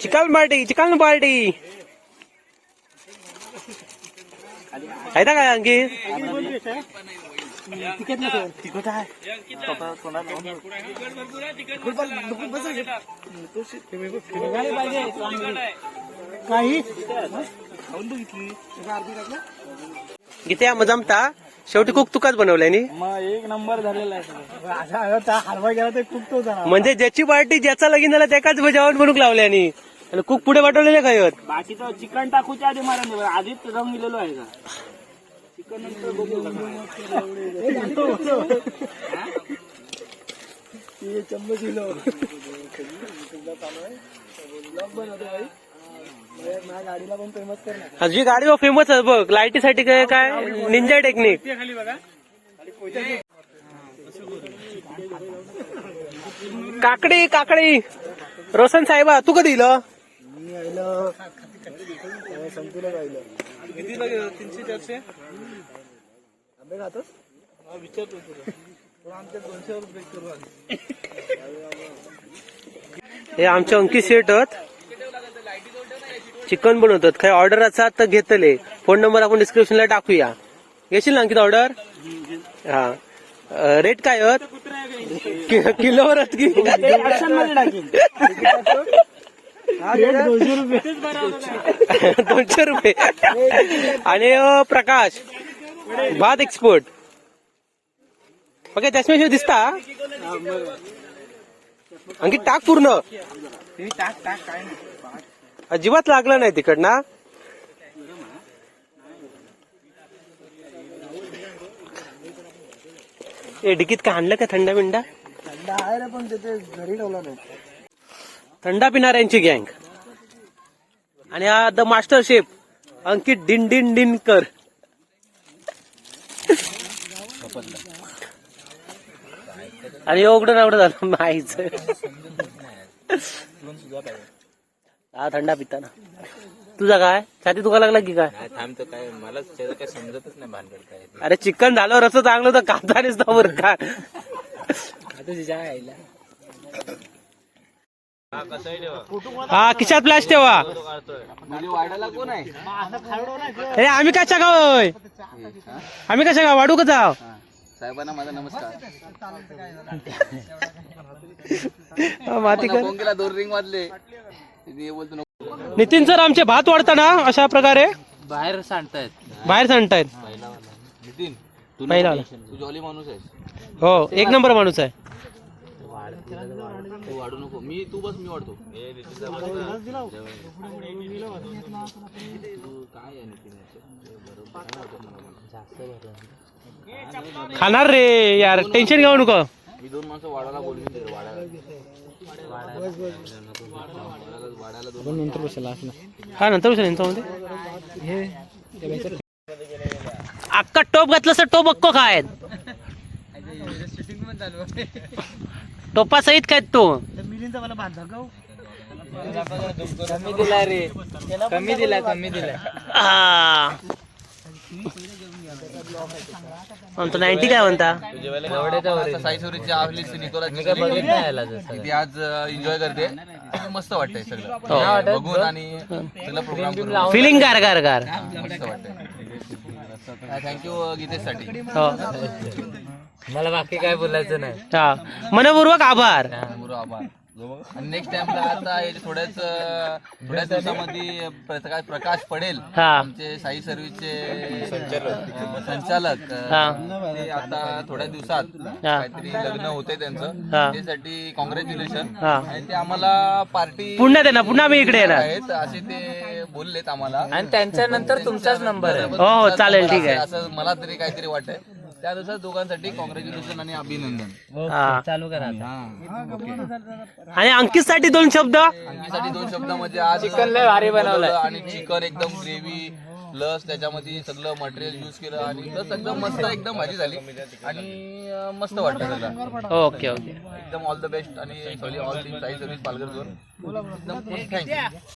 Chicken party chicken party आहे ना काय आणखी काही किती मग जमता? शेवटी कुक तुकाच बनवलाय नी? मग एक नंबर झालेला आहे. असा हलवा गेला तर तो म्हणजे ज्याची पार्टी ज्याचा लगीन झाला त्याकाच जेवण बनवूक लावल्यानी आणि. कुक पुढे पाठवलेले काय होत बाकीचं चिकन टाकूच्या आधी मारा नाही आधीच रंग दिलेलो आहे का? चिकन नंतर बघू चम्मच किलो गाडीला पण फेमस कर ना तुझी गाडी फेमस आहे बघ लाईटीसाठी काय काय निंजा टेक्निक खाली बघा काकडी काकडी. रोशन साहेबा तू कधी दिलं मी आयलं संपूर्ण राहिलं किती तीनशे चारशे आंबे खातोस विचारतो तुला आमच्या दोनशे रुपये करू हे आमचे अंकित शेट आहेत. चिकन बनवतात. काही ऑर्डर असा तर घेतले. फोन नंबर आपण डिस्क्रिप्शनला टाकूया. घेशील ना किती ऑर्डर हा. रेट काय होत किलोवर की? दोनशे रुपये. आणि प्रकाश. भात एक्सपोर्ट ओके चष्म्याशिवाय दिसता? आणखी टाक पूर्ण. टाक टाक काय नाही. अजिबात लागलं नाही तिकड ना ए डिकीत का आणलं का थंडा बिंडा? थंड आहे रे पण तिथे घरी ठेवला नाही. थंडा पिणाऱ्यांची गँग. आणि हा the master chef Ankit Din Din Dinkar आणि एवढं एवढं झालं माहीच हा थंडा पिता ना. तुझा काय? छाती तुका लागला की काय? काय थांबतो काय मला त्याचं काय समजतच नाही भानगड काय. अरे चिकन झालं रस चांगलं तर कांदा नसता बरं का? हा खिशात फ्लॅश ठेवा. हे आम्ही कशा गाव होय आम्ही कशा गाव? वाढू का जाव? साहेबांना माझा नमस्कार. माती कर. फोन केला दोन रिंग वाजले. नितीन सर आमचे भात वाढताना अशा प्रकारे बाहेर सांगतायत बाहेर वाला. नितीन तू पहिला. तू जॉली माणूस आहेस. हो एक नंबर माणूस आहे. तू वाढू नको. मी तू बस मी वाढतो. तू काय आहे नितीन खाणार रे यार टेन्शन घेऊ नको. मी दोन माणसं वाढायला बोलून वाढायला. दोन नंतर बसला हा नंतर विचार यांच्यामध्ये अक्का टोप घातलं तर टोप अक्को काय? टोपा सहित काय तो? मिलिंदचा मला दाखव कमी दिला रे. कमी दिला कमी दिला. म्हणतो नाईन्टी काय म्हणता? आपली ती आज एन्जॉय करते? खूप मस्त वाटतंय सगळं. बघून आणि प्रोग्राम फिलिंग गार गार गार मस्त वाटतंय. थँक्यू गीतेशसाठी. हो. मला बाकी काय बोलायचं नाही. हा. मनपूर्वक आभार. आभार. आणि नेक्स्ट टाइमला आता हे थोड्याच थोड्याच दिवसामध्ये प्रकाश प्रकाश पडेल. हा. आमचे साई सर्व्हिसचे संचालक. हा. ते आता थोड्या दिवसात हा. काहीतरी लग्न होते त्यांचं. हा. त्यासाठी कॉंग्रॅच्युलेशन हा. आणि ते आम्हाला पार्टी पुन्हा दे ना पुन्हा मी इकडे येणार. आहेत असे ते बोललेत आम्हाला. आणि त्यांच्यानंतर तुमचाच नंबर आहे. हो हो चालेल ठीक आहे. असं मला तरी काहीतरी वाटतंय. त्यानुसार दोघांसाठी कॉंग्रॅच्युलेशन आणि अभिनंदन. हा. चालू करा आता. हा. ओके आणि अंकित साठी दोन शब्द? आणखीसाठी दोन शब्द म्हणजे आज चिकन लय भारी बनवलंय. आणि चिकन एकदम ग्रेव्ही प्लस त्याच्यामध्ये सगळं मटेरियल युज केलं आणि प्लस एकदम मस्त एकदम भाजी झाली. आणि अं, मस्त वाटतं सगळं. ओके ओके एकदम ऑल द बेस्ट आणि sorry all team Sai service Palghar zone एकदम थँक्यू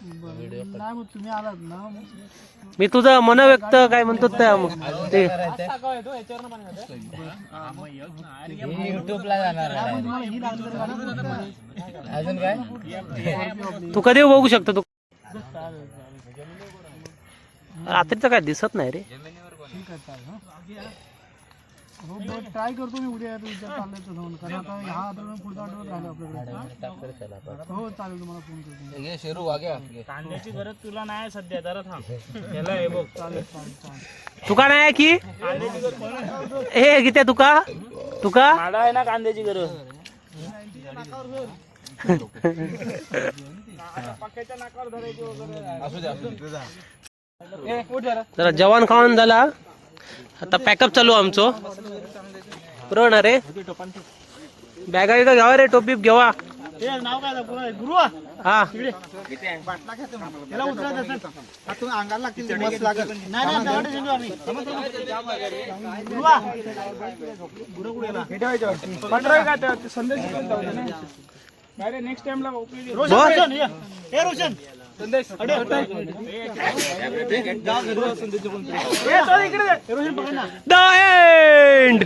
तुम्ही आलात ना मी तुझं मन व्यक्त काय म्हणतो त्या- ते. युट्यूबला जाणार अजून काय तू कधी बघू शकतो तू. रात्रीचं काय दिसत नाही रे. ट्राय करतो मी उद्या विचार चाललाय तो जाऊन. कारण आता पुढचा राहिला आपल्याकडे. हो? चालेल तुम्हाला फोन करतो. घे शेरू वाग्या कांद्याची गरज तुला नाही सध्या जरा थांब. त्याला हे बघ. चालेल चालेल चालेल. तुका नाही आहे की? हे किती तुका. तुका? मला आहे ना कांद्याची गरज. जरा जवान खाऊन झाला. आता पॅकअप चालू आमचो. बरोबर ना रे बॅगा बिगा घ्यावा रे टोपी घेवा. नाव काय गुरु हा अंगाला लागतील संदेश रोशन. हे हे. हे द एंड